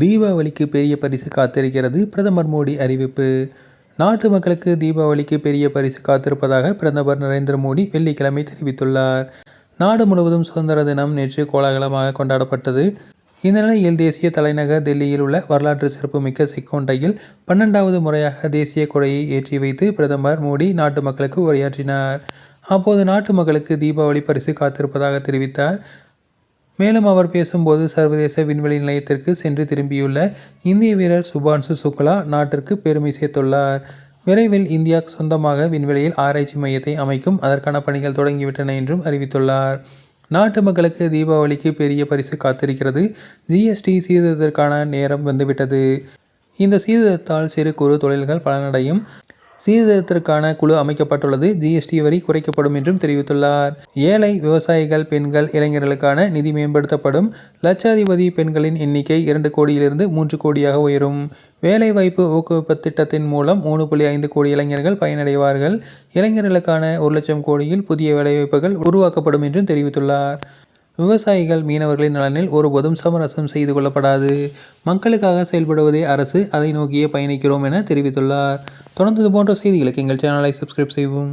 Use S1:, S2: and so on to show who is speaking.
S1: தீபாவளிக்கு பெரிய பரிசு காத்திருக்கிறது பிரதமர் மோடி அறிவிப்பு. நாட்டு மக்களுக்கு தீபாவளிக்கு பெரிய பரிசு காத்திருப்பதாக பிரதமர் நரேந்திர மோடி வெள்ளிக்கிழமை தெரிவித்துள்ளார். நாடு முழுவதும் சுதந்திர தினம் நேற்று கோலாகலமாக கொண்டாடப்பட்டது. இந்த நிலையில் தேசிய தலைநகர் டெல்லியில் உள்ள வரலாற்று சிறப்புமிக்க செக்கோண்டையில் பன்னெண்டாவது முறையாக தேசிய கொடையை ஏற்றி வைத்து பிரதமர் மோடி நாட்டு மக்களுக்கு உரையாற்றினார். அப்போது நாட்டு மக்களுக்கு தீபாவளி பரிசு காத்திருப்பதாக தெரிவித்தார். மேலும் அவர் பேசும்போது சர்வதேச விண்வெளி நிலையத்திற்கு சென்று திரும்பியுள்ள இந்திய வீரர் சுபான்சு சுக்லா நாட்டிற்கு பெருமை சேர்த்துள்ளார். விரைவில் இந்தியா சொந்தமாக விண்வெளியில் ஆராய்ச்சி மையத்தை அமைக்கும் அதற்கான பணிகள் தொடங்கிவிட்டன என்றும் அறிவித்துள்ளார். நாட்டு மக்களுக்கு தீபாவளிக்கு பெரிய பரிசு காத்திருக்கிறது. ஜிஎஸ்டி சீர்திருத்தத்திற்கான நேரம் வந்துவிட்டது. இந்த சீர்திருத்தத்தால் சிறு குறு தொழில்கள் பலனடையும். சீர்திருத்தத்திற்கான குழு அமைக்கப்பட்டுள்ளது. ஜிஎஸ்டி வரி குறைக்கப்படும் என்றும் தெரிவித்துள்ளார். ஏழை விவசாயிகள் பெண்கள் இளைஞர்களுக்கான நிதி மேம்படுத்தப்படும். லட்சாதிபதி பெண்களின் எண்ணிக்கை இரண்டு கோடியிலிருந்து மூன்று கோடியாக உயரும். வேலைவாய்ப்பு ஊக்குவிப்பு திட்டத்தின் மூலம் மூணு புள்ளி ஐந்து கோடி இளைஞர்கள் பயனடைவார்கள். இளைஞர்களுக்கான ஒரு லட்சம் கோடியில் புதிய வேலைவாய்ப்புகள் உருவாக்கப்படும் என்றும் தெரிவித்துள்ளார். விவசாயிகள் மீனவர்களின் நலனில் ஒருபோதும் சமரசம் செய்து கொள்ளப்படாது. மக்களுக்காக செயல்படுவதே அரசு அதை நோக்கியே பயணிக்கிறோம் என தெரிவித்துள்ளார். தொடர்ந்து போன்ற செய்திகளுக்கு எங்கள் சேனலை சப்ஸ்கிரைப் செய்வோம்